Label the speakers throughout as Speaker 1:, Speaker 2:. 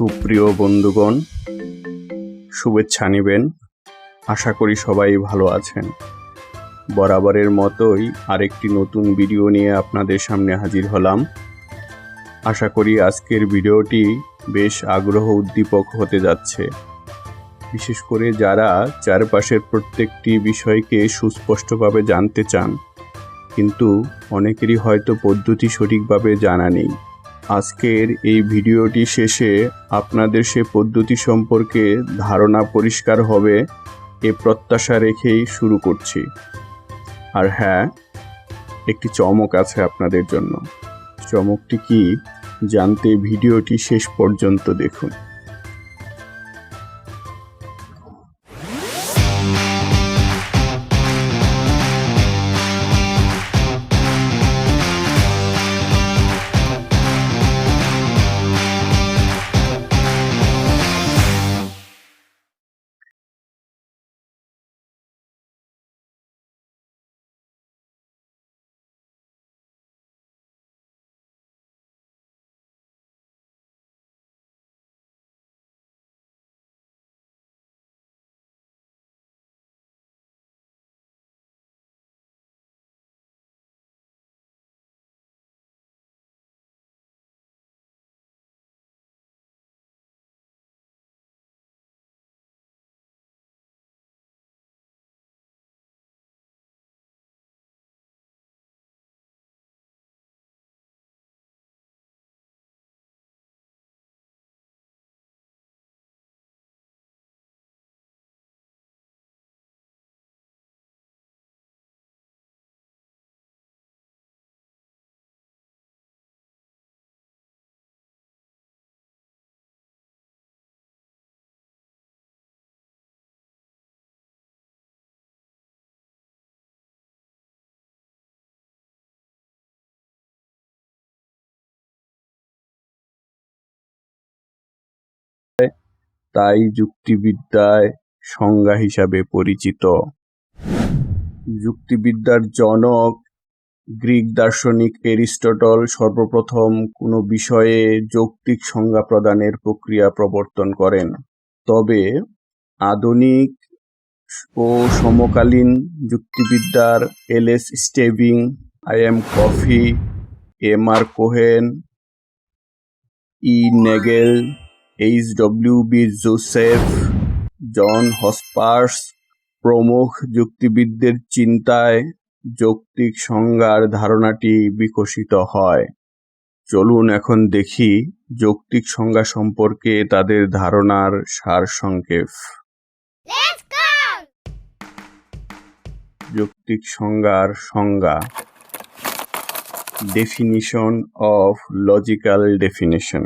Speaker 1: সুপ্রিয় বন্ধুগণ, শুভেচ্ছা নেবেন। আশা করি সবাই ভালো আছেন। বরাবরের মতোই আরেকটি নতুন ভিডিও নিয়ে আপনাদের সামনে হাজির হলাম। আশা করি আজকের ভিডিওটি বেশ আগ্রহ উদ্দীপক হতে যাচ্ছে। বিশেষ করে যারা চারপাশের প্রত্যেকটি বিষয়কে সুস্পষ্টভাবে জানতে চান, কিন্তু অনেকেরই হয়তো পদ্ধতি সঠিকভাবে জানা নেই। আজকের এই ভিডিওটি শেষে আপনাদের সে পদ্ধতি সম্পর্কে ধারণা পরিষ্কার হবে, এ প্রত্যাশা রেখেই শুরু করছি। আর হ্যাঁ একটি চমক আছে আপনাদের জন্য। চমকটি কি? জানতে ভিডিওটি শেষ পর্যন্ত দেখুন। তাই যুক্তিবিদ্যায় সংজ্ঞা হিসাবে পরিচিত। যুক্তিবিদ্যার জনক গ্রিক দার্শনিক এরিস্টটল সর্বপ্রথম কোনো বিষয়ে যৌক্তিক সংজ্ঞা প্রদানের প্রক্রিয়া প্রবর্তন করেন। তবে আধুনিক ও সমকালীন যুক্তিবিদ্যার L S Stebbing, I M Copi, M R Cohen, E Nagel H W B Joseph John Hospers প্রমুখ যুক্তিবিদদের চিন্তায় যৌক্তিক সংজ্ঞার ধারণাটি বিকশিত হয়। চলুন এখন দেখি যৌক্তিক সংজ্ঞা সম্পর্কে তাদের ধারণার সারসংক্ষেপ
Speaker 2: Let's go!
Speaker 1: যৌক্তিক সংজ্ঞার সংজ্ঞা। Definition of logical definition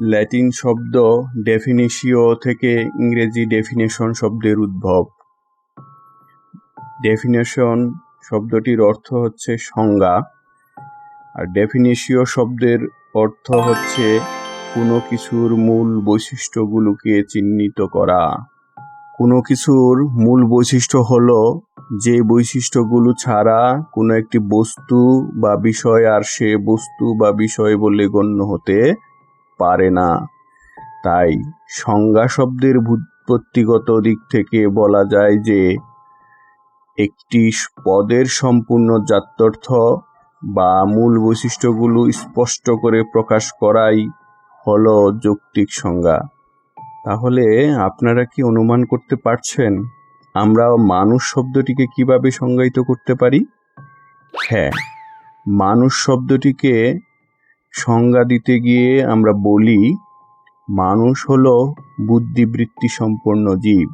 Speaker 1: Latin শব্দ ডেফিনিশিও থেকে ইংরেজি ডেফিনেশন শব্দের উদ্ভব। ডেফিনেশন শব্দটির অর্থ হচ্ছে সংজ্ঞা, আর ডেফিনিশিও শব্দের অর্থ হচ্ছে কোনো কিছুর মূল বৈশিষ্ট্যগুলোকে চিহ্নিত করা। কোনো কিছুর মূল বৈশিষ্ট্য হলো যে বৈশিষ্ট্যগুলো ছাড়া কোনো একটি বস্তু বা বিষয় আর সে বস্তু বা বিষয় বলে গণ্য হতে পারে না। তাই সংজ্ঞা শব্দের ভূতপত্তিগত দিক থেকে বলা যায় যে, একটি পদের সম্পূর্ণ জাত্যর্থ বা মূল বৈশিষ্ট্যগুলো স্পষ্ট করে প্রকাশ করাই হলো যৌক্তিক সংজ্ঞা। তাহলে আপনারা কি অনুমান করতে পারছেন, আমরা মানুষ শব্দটিকে কীভাবে সংজ্ঞায়িত করতে পারি? হ্যাঁ মানুষ শব্দটিকে সংজ্ঞা দিতে গিয়ে আমরা বলি, মানুষ হল বুদ্ধিবৃত্তি সম্পন্ন জীব।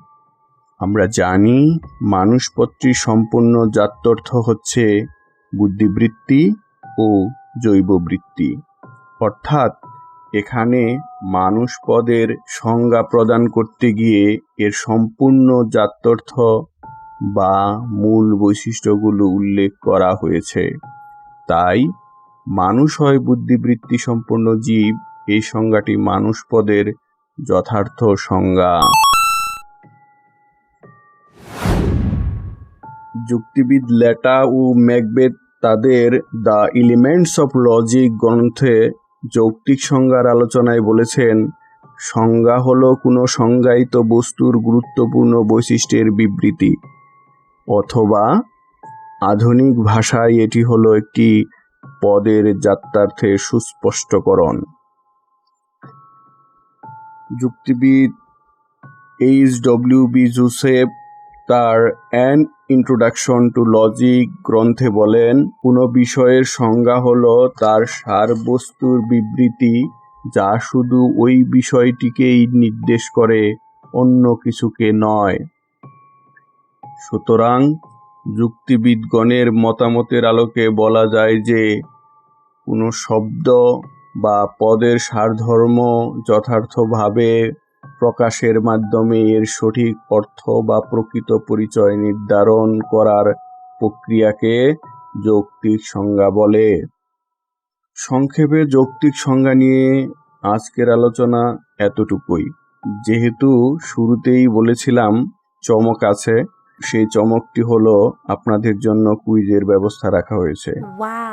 Speaker 1: আমরা জানি মানুষপত্রী সম্পূর্ণ জাত্যর্থ হচ্ছে বুদ্ধিবৃত্তি ও জৈববৃত্তি। অর্থাৎ এখানে মানুষ পদের সংজ্ঞা প্রদান করতে গিয়ে এর সম্পূর্ণ জাত্যর্থ বা মূল বৈশিষ্ট্যগুলো উল্লেখ করা হয়েছে। তাই মানুষ হয় বুদ্ধিবৃত্তি সম্পন্ন জীব, এই সংজ্ঞাটি মানুষ পদের যথার্থ সংজ্ঞা। যুক্তিবিদ লেটা ও ম্যাকবেথ তাদের দ্য এলিমেন্টস অফ লজিক গ্রন্থে যৌক্তিক সংজ্ঞার আলোচনায় বলেছেন, সংজ্ঞা হলো কোনো সংজ্ঞায়িত বস্তুর গুরুত্বপূর্ণ বৈশিষ্ট্যের বিবৃতি। অথবা আধুনিক ভাষায় এটি হলো একটি পদের যাত্রার্থে সুস্পষ্টকরণ। যুক্তিবিদ এইচ ডব্লিউ বি জোসেফ তার অ্যান ইন্ট্রোডাকশন টু লজিক গ্রন্থে বলেন, কোনো বিষয়ের সংজ্ঞা হল তার সারবস্তুর বিবৃতি যা শুধু ওই বিষয়টিকেই নির্দেশ করে, অন্য কিছুকে নয়। সুতরাং যুক্তিবিদগণের মতামতের আলোকে বলা যায় যে কোনো শব্দ বা পদের সারধর্ম যথার্থভাবে প্রকাশের মাধ্যমে এর সঠিক অর্থ বা প্রকৃত পরিচয় নির্ধারণ করার প্রক্রিয়াকে যৌক্তিক সংজ্ঞা বলে। সংক্ষেপে যৌক্তিক সংজ্ঞা নিয়ে আজকের আলোচনা এতটুকুই। যেহেতু শুরুতেই বলেছিলাম, চমক আছে। সেই চমকটি হলো আপনাদের জন্য কুইজের ব্যবস্থা রাখা হয়েছে।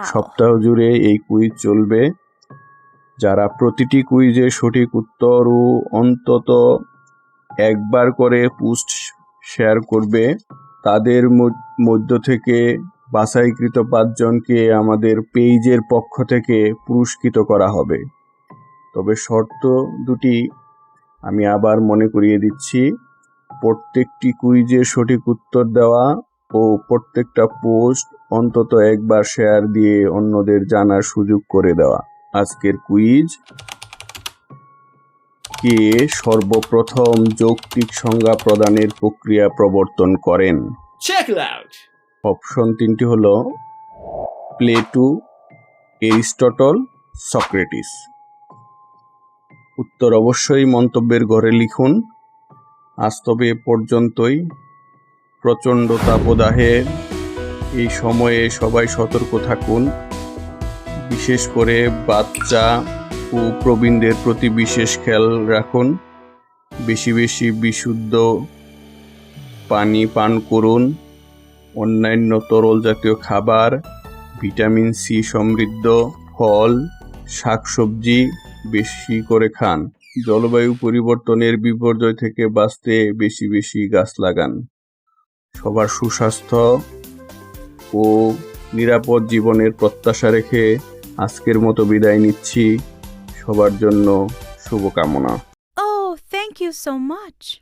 Speaker 1: সপ্তাহ জুড়ে এই কুইজ চলবে। যারা প্রতিটি কুইজে সঠিক উত্তর ও অন্তত একবার করে পোস্ট শেয়ার করবে তাদের মধ্য- মধ্য থেকে বাছাইকৃত পাঁচজনকে আমাদের পেইজের পক্ষ থেকে পুরস্কৃত করা হবে। তবে শর্ত দুটি আমি আবার মনে করিয়ে দিচ্ছি। প্রত্যেকটি কুইজে সঠিক উত্তর দেওয়া ও প্রত্যেকটা পোস্ট অন্তত একবার শেয়ার দিয়ে অন্যদের জানার সুযোগ করে দেওয়া। আজকের কুইজ কে সর্বপ্রথম যৌক্তিক সংজ্ঞা প্রদানের প্রক্রিয়া প্রবর্তন করেন. অপশন তিনটি হলো প্লেটু এরিস্টটল সক্রেটিস। উত্তর অবশ্যই মন্তব্যের ঘরে লিখুন। আজ তবে এ পর্যন্তই। প্রচণ্ড তাপদাহে এই সময়ে সবাই সতর্ক থাকুন। বিশেষ করে বাচ্চা ও প্রবীণদের প্রতি বিশেষ খেয়াল রাখুন। বেশি বেশি বিশুদ্ধ পানি পান করুন। অন্যান্য তরল জাতীয় খাবার, ভিটামিন সি সমৃদ্ধ, ফল, শাকসবজি বেশি করে খান। জলবায়ু পরিবর্তনের বিপর্যয় থেকে বাঁচতে বেশি বেশি গাছ লাগান। সবার সুস্বাস্থ্য ও নিরাপদ জীবনের প্রত্যাশা রেখে আজকের মতো বিদায় নিচ্ছি। সবার জন্য শুভকামনা।
Speaker 2: ও thank you so much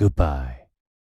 Speaker 2: good
Speaker 3: Goodbye.